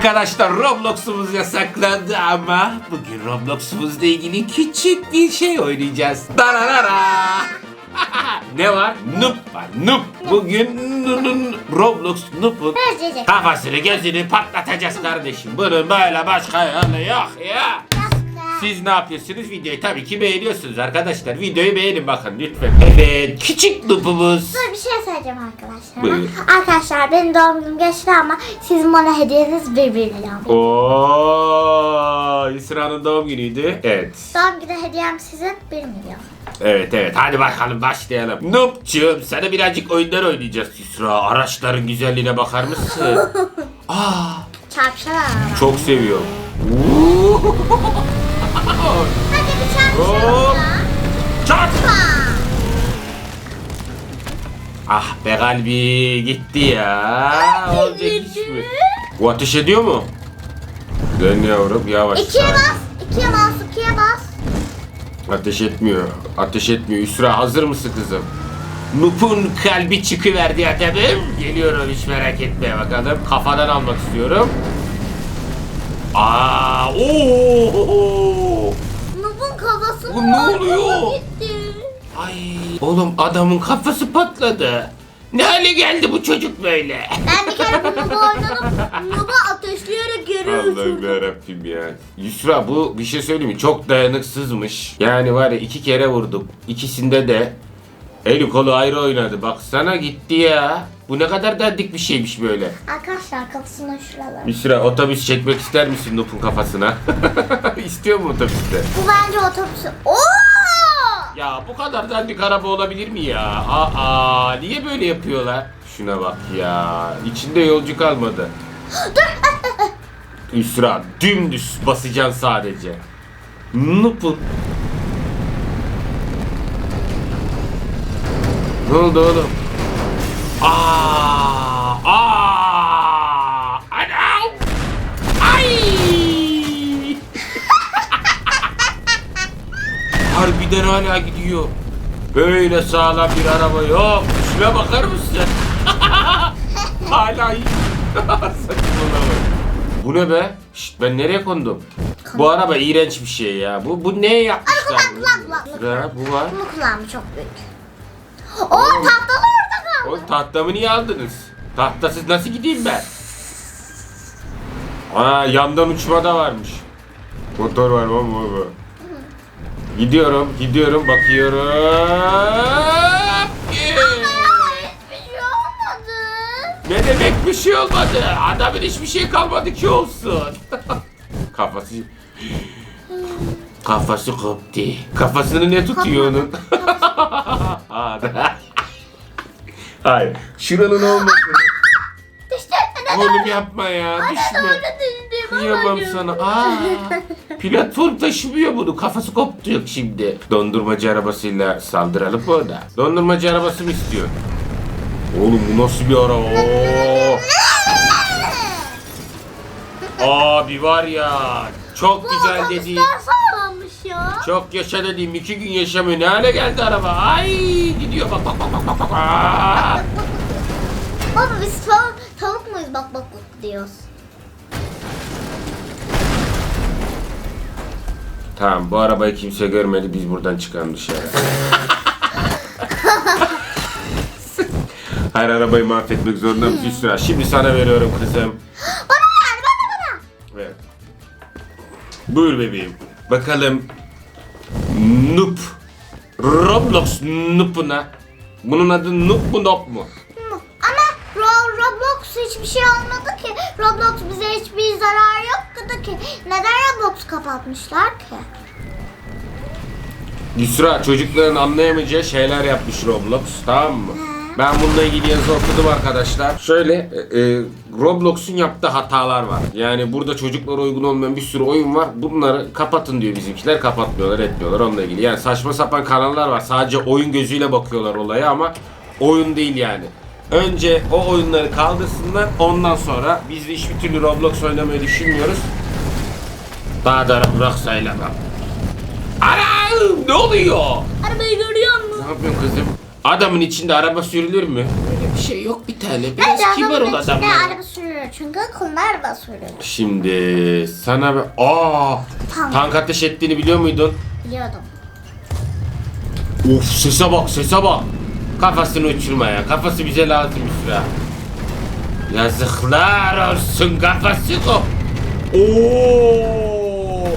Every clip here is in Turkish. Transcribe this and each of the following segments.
Arkadaşlar Roblox'umuz yasaklandı ama bugün Roblox'umuzla ilgili küçük bir şey oynayacağız. Dararara. ne var? Noob var. Noob. Bugün Roblox Noob'un kafasını gözünü patlatacağız kardeşim. Bunun böyle başka yolu yok ya. Siz ne yapıyorsunuz? Videoyu tabii ki beğeniyorsunuz arkadaşlar. Videoyu beğenin bakın lütfen. Evet küçük noob'umuz. Söyleyeceğim arkadaşlar. Buyur. Arkadaşlar benim doğum günüm geçti ama sizin bana hediyeniz 1 milyon. Oo, İsra'nın doğum günüydü. Evet. Doğum günü hediyem sizin 1 milyon. Evet evet hadi bakalım başlayalım. Noob'cum sana birazcık oyunlar oynayacağız Yusra. Araçların güzelliğine bakar mısın? Aa, Çarpışan araba. çok seviyorum. Ah be kalbi gitti ya. Olacak iş mi? Bu ateş ediyor mu? Dön yavrum yavaş. İkiye bas. ikiye bas. ikiye bas. Ateş etmiyor. Ateş etmiyor. Yusra hazır mısın kızım? Nup'un kalbi çıkıverdi adamım. Geliyorum hiç merak etme bakalım. Kafadan almak istiyorum. Aa, oo! Nub'un kafasını Bu ne oluyor? gitti. Ay, oğlum adamın kafası patladı. Ne hale geldi bu çocuk böyle? Ben bir kere bu Nub'u oynadım. Nub'u ateşleyerek geri Allah'ım uçurdum. yarabbim ya. Yusra bu bir şey söyleyeyim mi? Çok dayanıksızmış. Yani var ya iki kere vurdum. İkisinde de eli kolu ayrı oynadı. Baksana gitti ya. Bu ne kadar dandik bir şeymiş böyle. Arkadaşlar kafasına şuralar. Yusra otobüs çekmek ister misin Nup'un kafasına? İstiyor mu otobüste? Bu bence otobüsü. Oo! Ya bu kadar dandik araba olabilir mi ya? Aa niye böyle yapıyorlar? Şuna bak ya. İçinde yolcu kalmadı. Yusra dümdüz basacaksın sadece. Nupun. Ne oldu oğlum? Aa! Harbiden hala gidiyor. Böyle sağlam bir araba yok. Şuna bakar mısın? hala iyi. Bu ne be? Şşt, ben nereye kondum? Bu araba iğrenç bir şey ya. Bu bu ne yapmışlar? Kulak, kulak, kulak. Şuraya, bu var. Bunu kulağım çok büyük. Oo tahtalı orada kaldı. O tahtamı niye aldınız? Tahtasız nasıl gideyim ben? Aa yandan uçma da varmış. Motor var baba baba. Gidiyorum, gidiyorum, bakıyorum. Hiçbir şey olmadı. Ne demek bir şey olmadı? Adamın hiçbir şey kalmadı ki olsun. Kafası... Kafası koptu. Kafasını ne tutuyor onun? Hayır. Şuranın olmasın. İşte Oğlum yapma ya. Düşme. dedi. Kıyamam sana. Aa, platform taşımıyor bunu. Kafası koptu yok şimdi. Dondurmacı arabasıyla saldıralım mı ona? Dondurmacı arabası mı istiyor? Oğlum bu nasıl bir araba? Oo. Abi var ya. Çok güzel dedi. Ya. Çok yaşa dediğim iki gün yaşamıyor. Ne hale geldi araba? Ay gidiyor bak bak bak bak bak bak. Aa. Baba biz tavuk, tavuk muyuz bak bak bak diyoruz. Tamam bu arabayı kimse görmedi biz buradan çıkalım dışarı. Her arabayı mahvetmek zorunda mısın Yusra? Şimdi sana veriyorum kızım. Bana ver bana bana. Evet. Buyur bebeğim. Bakalım. Noob. Roblox Noob'una. Bunun adı Noob mu Noob mu? Hı, Roblox hiçbir şey olmadı ki. Roblox bize hiçbir zarar yoktu ki. Neden Roblox kapatmışlar ki? Yusra çocukların anlayamayacağı şeyler yapmış Roblox tamam mı? Ben bununla ilgili yazı okudum arkadaşlar. Şöyle e, e, Roblox'un yaptığı hatalar var. Yani burada çocuklara uygun olmayan bir sürü oyun var. Bunları kapatın diyor bizimkiler. Kapatmıyorlar etmiyorlar onunla ilgili. Yani saçma sapan kanallar var. Sadece oyun gözüyle bakıyorlar olaya ama oyun değil yani. Önce o oyunları kaldırsınlar. Ondan sonra biz de hiçbir türlü Roblox oynamayı düşünmüyoruz. Daha da Roblox sayılamam. Anam ne oluyor? Arabayı görüyor musun? Ne yapıyorsun kızım? Adamın içinde araba sürülür mü? Öyle bir şey yok bir tane. Biraz Bence kibar ol adamın içinde adamlar. araba sürülür. çünkü kumlar basıyor. Şimdi sana bir... Aa! Tank. Tank ateş ettiğini biliyor muydun? Biliyordum. Uf sese bak sese bak. Kafasını uçurma ya. Kafası bize lazım Yusra. Yazıklar olsun kafası o. Oo!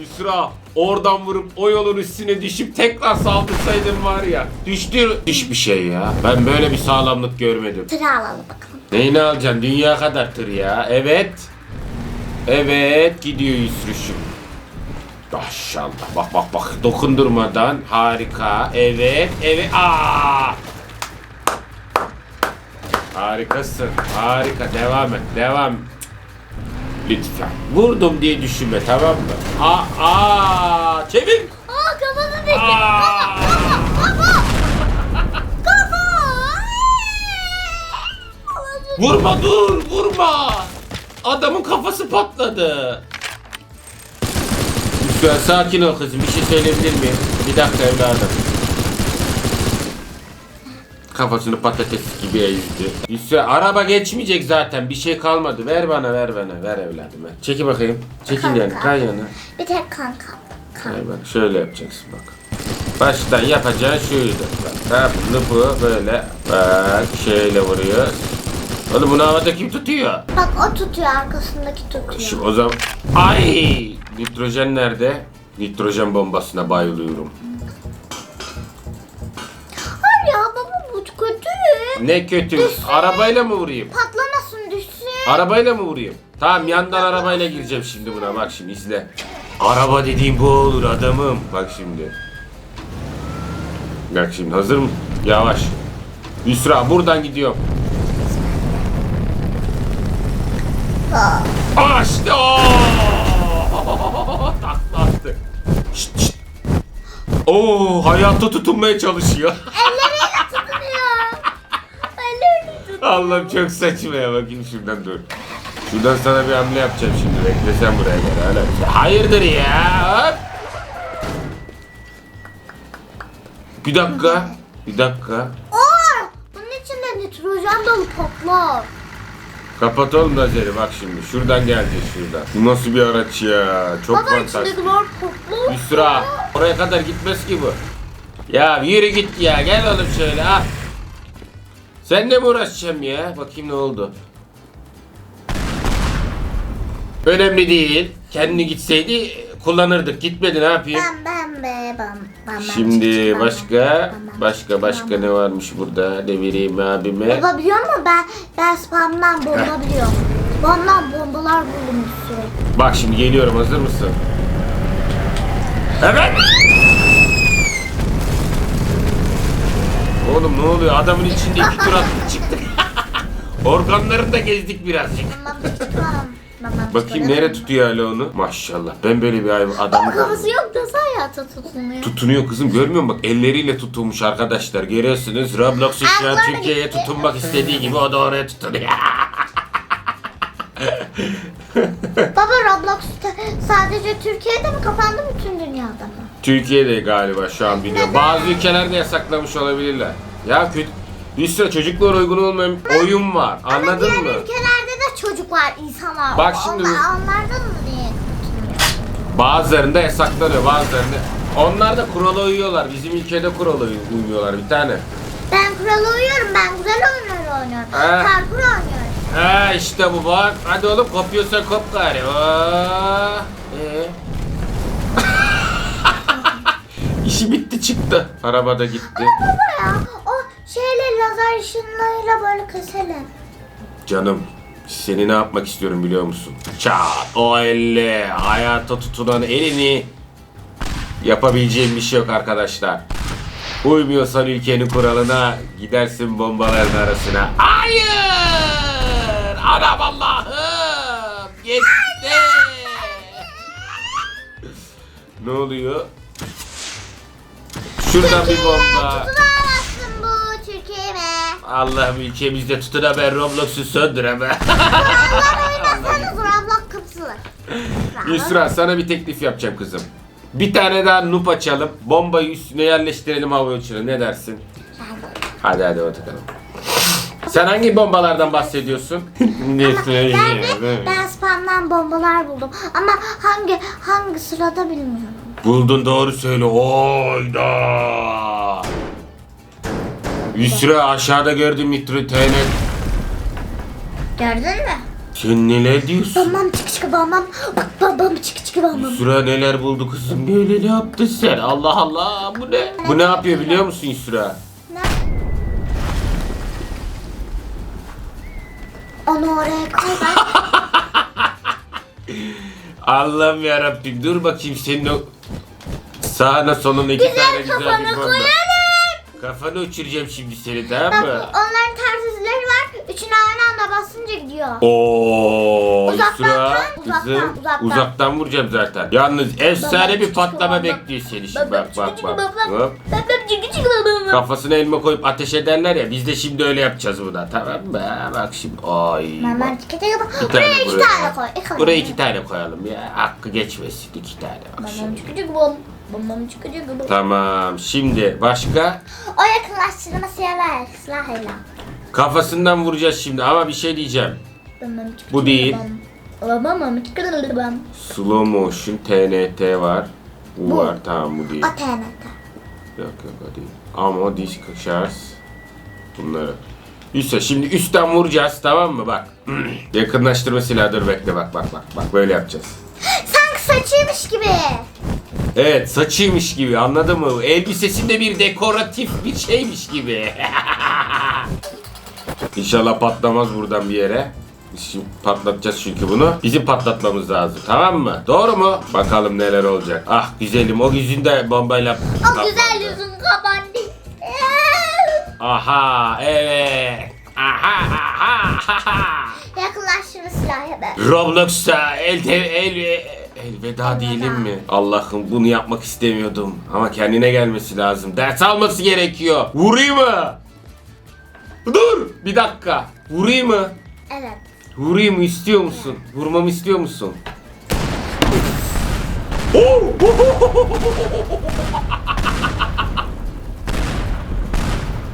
Yusra oradan vurup o yolun üstüne düşüp tekrar saldırsaydın var ya. Düştü. Düş bir şey ya. Ben böyle bir sağlamlık görmedim. Tır alalım bakalım. Neyini alacaksın? Dünya kadar tır ya. Evet. Evet gidiyor Yusruş'um. Maşallah. Bak bak bak. Dokundurmadan. Harika. Evet. Evet. Aa! Harikasın. Harika. Devam et. Devam. Lütfen. Vurdum diye düşünme tamam mı? Aa! aa çevir. Aa kafası düştü. Aa! Vurma dur vurma. Adamın kafası patladı. Lütfen sakin ol kızım bir şey söyleyebilir miyim? Bir dakika evladım. Kafasını patates gibi ezdi. Lütfen araba geçmeyecek zaten bir şey kalmadı. Ver bana ver bana ver evladım ver. Çeki bakayım. Çekil yani Kanka. kay yana. Bir tek kanka. Kan. Kay bak şöyle yapacaksın bak. Baştan yapacağın şuydu. Bak mı? bu böyle bak şöyle vuruyor. Oğlum bunu havada kim tutuyor? Bak o tutuyor arkasındaki tutuyor. Şimdi o zaman... Ay! Nitrojen nerede? Nitrojen bombasına bayılıyorum. Hayır ya baba bu kötü. Ne kötü. Arabayla mı vurayım? Patlamasın düşsün. Arabayla mı vurayım? Tamam yandan arabayla gireceğim şimdi buna. Bak şimdi izle. Araba dediğim bu olur adamım. Bak şimdi. Bak şimdi hazır mı? Yavaş. Yusra buradan gidiyorum. Aa işte o. Oo hayatta tutunmaya çalışıyor. Elleriyle tutunuyor. Elleriyle tutunuyor. Allah'ım çok saçma ya bakayım şuradan dur. Şuradan sana bir hamle yapacağım şimdi. Bekle sen buraya gel hala. Hayırdır ya? Hop. Bir dakika. Bir dakika. Oo, bunun içinde nitrojen dolu patlar. Kapat oğlum lazeri bak şimdi. Şuradan geleceğiz şuradan. Bu nasıl bir araç ya? Çok Baba fantastik. içindekiler patlar. Yusra. Oraya kadar gitmez ki bu. Ya yürü git ya. Gel oğlum şöyle ha. Sen ne mi uğraşacağım ya? Bakayım ne oldu. Önemli değil. Kendi gitseydi kullanırdık. Gitmedi ne yapayım? Ben ben be Şimdi başka başka başka ne varmış burada? Ne vereyim abime? Baba biliyor musun ben ben spamdan bomba biliyorum. Spamdan bombalar sürü. Bak şimdi geliyorum hazır mısın? Evet. Oğlum ne oluyor? Adamın içinde iki tur attık çıktık. Organlarını da gezdik birazcık. Tamam Tamam, Bakayım nereye tutuyor hala onu? Maşallah. Ben böyle bir hayvan adamı kafası yok da hayata tutunuyor. Tutunuyor kızım görmüyor musun? Bak elleriyle tutulmuş arkadaşlar. Görüyorsunuz Roblox'un şu an Ayakları Türkiye'ye gitti. tutunmak istediği gibi o da oraya tutunuyor. Baba Roblox sadece Türkiye'de mi kapandı bütün dünyada mı? Türkiye'de galiba şu an biliyorum. Bazı ülkelerde yasaklamış olabilirler. Ya kötü. Bir sürü çocuklara uygun olmayan oyun var. Ama Anladın diğer mı? çocuk var, insan var. Bak şimdi- Onlar, onlardan mı diye? Bazılarında yasaklanıyor bazılarında. Onlar da kurala uyuyorlar. Bizim ülkede kurala uy- uymuyorlar bir tane. Ben kurala uyuyorum, ben güzel oyunlar oynuyorum. Ha. Parkur oynuyorum. Ha işte bu bak. Hadi oğlum kopuyorsa kop gari. Aa, ee? İşi bitti çıktı. Arabada gitti. Baba ya, o şeyle lazer ışınlarıyla böyle keselim. Canım seni ne yapmak istiyorum biliyor musun? Çat o elle hayata tutunan elini yapabileceğim bir şey yok arkadaşlar. Uymuyorsan ülkenin kuralına gidersin bombaların arasına. Hayır! Anam Allah'ım! Gitti! ne oluyor? Şuradan bir bomba. Allah'ım ülkemizde tutuna ben Roblox'u söndüremem. Oynasanız Roblox kıpsılır. Yusra sana bir teklif yapacağım kızım. Bir tane daha nup açalım. Bombayı üstüne yerleştirelim hava uçuruna. Ne dersin? Hadi hadi bakalım. Sen hangi bombalardan bahsediyorsun? ne Ben de ben spamdan bombalar buldum. Ama hangi hangi sırada bilmiyorum. Buldun doğru söyle. Oyda. Yusra aşağıda gördüm nitro TN. Gördün mü? Sen neler diyorsun? Bam çık çık bam bam. Bak bam bam çık çık bam bam. Yusra neler buldu kızım böyle ne yaptın sen? Allah Allah bu ne? Bu ne yapıyor biliyor musun Yusra? Ne? Onu oraya koy ben. Allah'ım yarabbim dur bakayım senin o sağına soluna iki tane güzel bir bomba. Kafanı uçuracağım şimdi seni tamam Bak mı? onların tersizleri var. Üçünü aynı anda basınca gidiyor. Oo, Uzaktan Yusra kan, uzaktan, kızım uzaktan. uzaktan vuracağım zaten. Yalnız efsane bir patlama bekliyor seni şimdi Bak bak bak bak. Hop. Bak bak. Kafasına elma koyup ateş ederler ya biz de şimdi öyle yapacağız buna tamam mı? Bak şimdi ay. Hemen bak. çık çık bam. Bir tane Buraya iki tane koy. Buraya iki tane koyalım ya. Hakkı geçmesin iki tane bak şimdi. Bam çık çık bam. Tamam şimdi başka O yakınlaştırma silahı silahıyla. kafasından vuracağız şimdi ama bir şey diyeceğim. Bam bam çık Bu değil. bam. Bam bam bam çık çık bam. Slow motion TNT var. Bu, Bu. var tamam bu değil. O TNT. Yok yok o değil. Ama o disk şarj. Bunları. Üste şimdi üstten vuracağız tamam mı bak. Yakınlaştırma silahı dur bekle bak bak bak. Bak böyle yapacağız. Sanki saçıymış gibi. Evet saçıymış gibi anladın mı? Elbisesinde bir dekoratif bir şeymiş gibi. İnşallah patlamaz buradan bir yere. Biz şimdi patlatacağız çünkü bunu. Bizim patlatmamız lazım tamam mı? Doğru mu? Bakalım neler olacak. Ah güzelim o yüzünde bombayla O patladı. güzel yüzün kapandı. Aha evet. Aha aha aha. Yakınlaştırma silahı be. Roblox'a el, el, elveda diyelim mi? Allah'ım bunu yapmak istemiyordum. Ama kendine gelmesi lazım. Ders alması gerekiyor. Vurayım mı? Dur bir dakika. Vurayım mı? Evet. Vurayım mı istiyor musun? Vurmamı istiyor musun? Oo!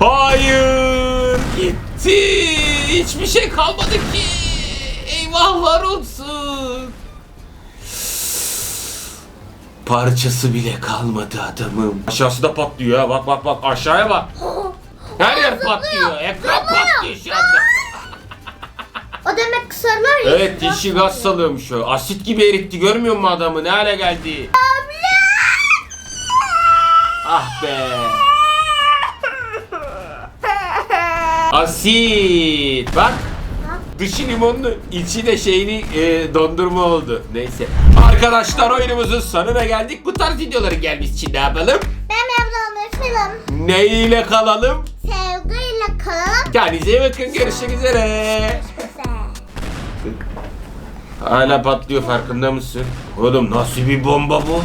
Hayır gitti. Hiçbir şey kalmadı ki. Eyvahlar olsun. Parçası bile kalmadı adamım. Aşağısı da patlıyor ha. Bak bak bak aşağıya bak. Her yer patlıyor. Ekran patlıyor şu anda. O demek ki sarılar Evet dişi gaz salıyormuş o. Asit gibi eritti görmüyor musun adamı? Ne hale geldi? Ah be. Asit. Bak. Dışı limonlu, içi de şeyli e, dondurma oldu. Neyse. Arkadaşlar oyunumuzun sonuna geldik. Bu tarz videoların gelmesi için ne yapalım? Ben memnun unutmayalım. Ne ile kalalım? Sevgiyle kalalım. Kendinize iyi bakın. Görüşmek üzere. Hala patlıyor farkında mısın? Oğlum nasıl bir bomba bu?